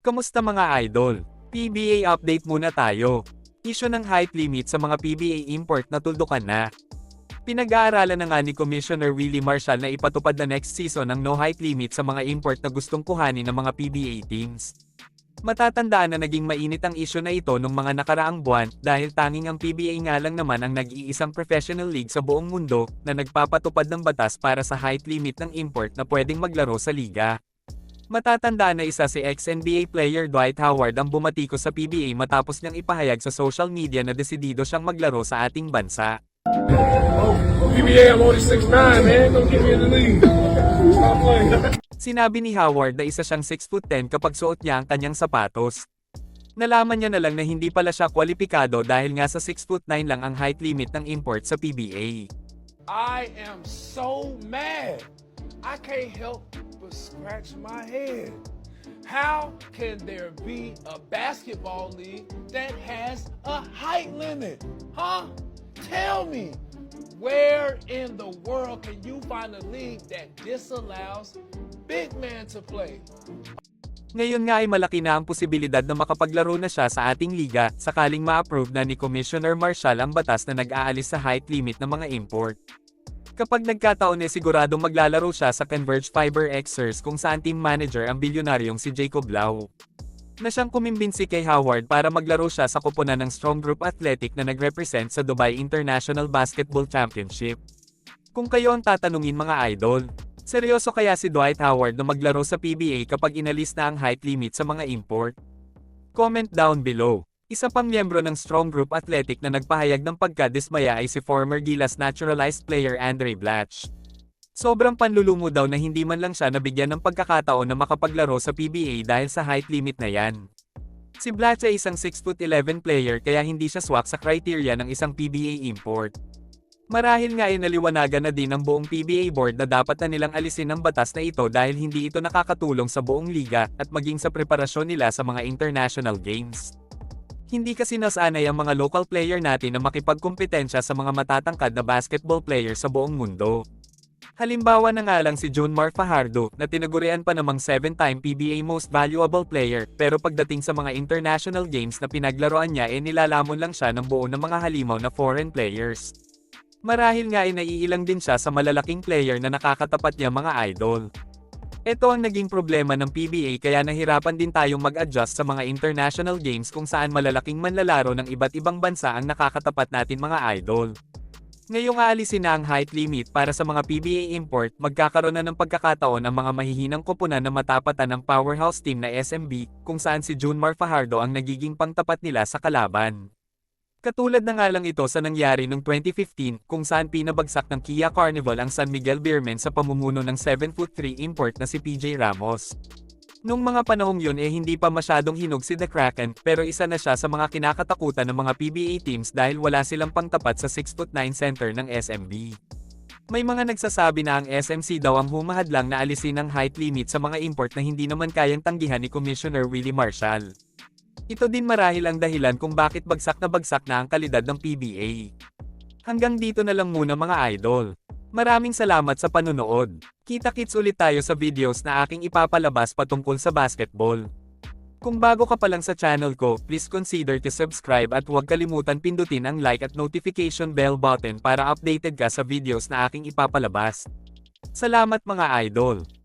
Kamusta mga idol? PBA update muna tayo. Issue ng height limit sa mga PBA import na tuldukan na. Pinag-aaralan na nga ni Commissioner Willie Marshall na ipatupad na next season ang no height limit sa mga import na gustong kuhanin ng mga PBA teams. Matatandaan na naging mainit ang issue na ito nung mga nakaraang buwan dahil tanging ang PBA nga lang naman ang nag-iisang professional league sa buong mundo na nagpapatupad ng batas para sa height limit ng import na pwedeng maglaro sa liga. Matatandaan na isa si ex-NBA player Dwight Howard ang bumatiko sa PBA matapos niyang ipahayag sa social media na desidido siyang maglaro sa ating bansa. Oh, PBA, I'm only 6'9", man. Don't get me in the league. Stop playing. Sinabi ni Howard na isa siyang 6'10 kapag suot niya ang kanyang sapatos. Nalaman niya na lang na hindi pala siya kwalipikado dahil nga sa 6'9 lang ang height limit ng import sa PBA. I am so mad. I can't help but scratch my head. How can there be a basketball league that has a height limit? Huh? Tell me, where in the world can you find a league that disallows big man to play? Ngayon nga ay malaki na ang posibilidad na makapaglaro na siya sa ating liga sakaling ma-approve na ni Commissioner Marshall ang batas na nag-aalis sa height limit ng mga import. Kapag nagkataon eh siguradong maglalaro siya sa Converge Fiber Xers kung saan team manager ang bilyonaryong si Jacob Lau. Na siyang kumimbinsi kay Howard para maglaro siya sa koponan ng Strong Group Athletic na nag-represent sa Dubai International Basketball Championship. Kung kayo ang tatanungin mga idol, seryoso kaya si Dwight Howard na maglaro sa PBA kapag inalis na ang height limit sa mga import? Comment down below. Isa pang miyembro ng Strong Group Athletic na nagpahayag ng pagkadismaya ay si former Gilas naturalized player Andre Blatch. Sobrang panlulungo daw na hindi man lang siya nabigyan ng pagkakataon na makapaglaro sa PBA dahil sa height limit na yan. Si Blatch ay isang 6'11 player kaya hindi siya swak sa criteria ng isang PBA import. Marahil nga ay naliwanagan na din ng buong PBA board na dapat na nilang alisin ang batas na ito dahil hindi ito nakakatulong sa buong liga at maging sa preparasyon nila sa mga international games. Hindi kasi nasanay ang mga local player natin na makipagkumpetensya sa mga matatangkad na basketball player sa buong mundo. Halimbawa na nga lang si John Mar Fajardo na tinagurian pa namang 7-time PBA Most Valuable Player pero pagdating sa mga international games na pinaglaruan niya eh nilalamon lang siya ng buo ng mga halimaw na foreign players. Marahil nga ay naiilang din siya sa malalaking player na nakakatapat niya mga idol. Ito ang naging problema ng PBA kaya nahirapan din tayong mag-adjust sa mga international games kung saan malalaking manlalaro ng iba't ibang bansa ang nakakatapat natin mga idol. Ngayong aalisin na ang height limit para sa mga PBA import, magkakaroon na ng pagkakataon ang mga mahihinang koponan na matapatan ng powerhouse team na SMB, kung saan si Junmar Fajardo ang nagiging pangtapat nila sa kalaban. Katulad na nga lang ito sa nangyari noong 2015 kung saan pinabagsak ng Kia Carnival ang San Miguel Beermen sa pamumuno ng 7'3 import na si PJ Ramos. Nung mga panahong yun eh hindi pa masyadong hinog si The Kraken pero isa na siya sa mga kinakatakutan ng mga PBA teams dahil wala silang pangtapat sa 6'9 center ng SMB. May mga nagsasabi na ang SMC daw ang humahad lang na alisin ang height limit sa mga import na hindi naman kayang tanggihan ni Commissioner Willie Marshall. Ito din marahil ang dahilan kung bakit bagsak na bagsak na ang kalidad ng PBA. Hanggang dito na lang muna mga idol. Maraming salamat sa panunood. Kita-kits ulit tayo sa videos na aking ipapalabas patungkol sa basketball. Kung bago ka pa lang sa channel ko, please consider to subscribe at huwag kalimutan pindutin ang like at notification bell button para updated ka sa videos na aking ipapalabas. Salamat mga idol!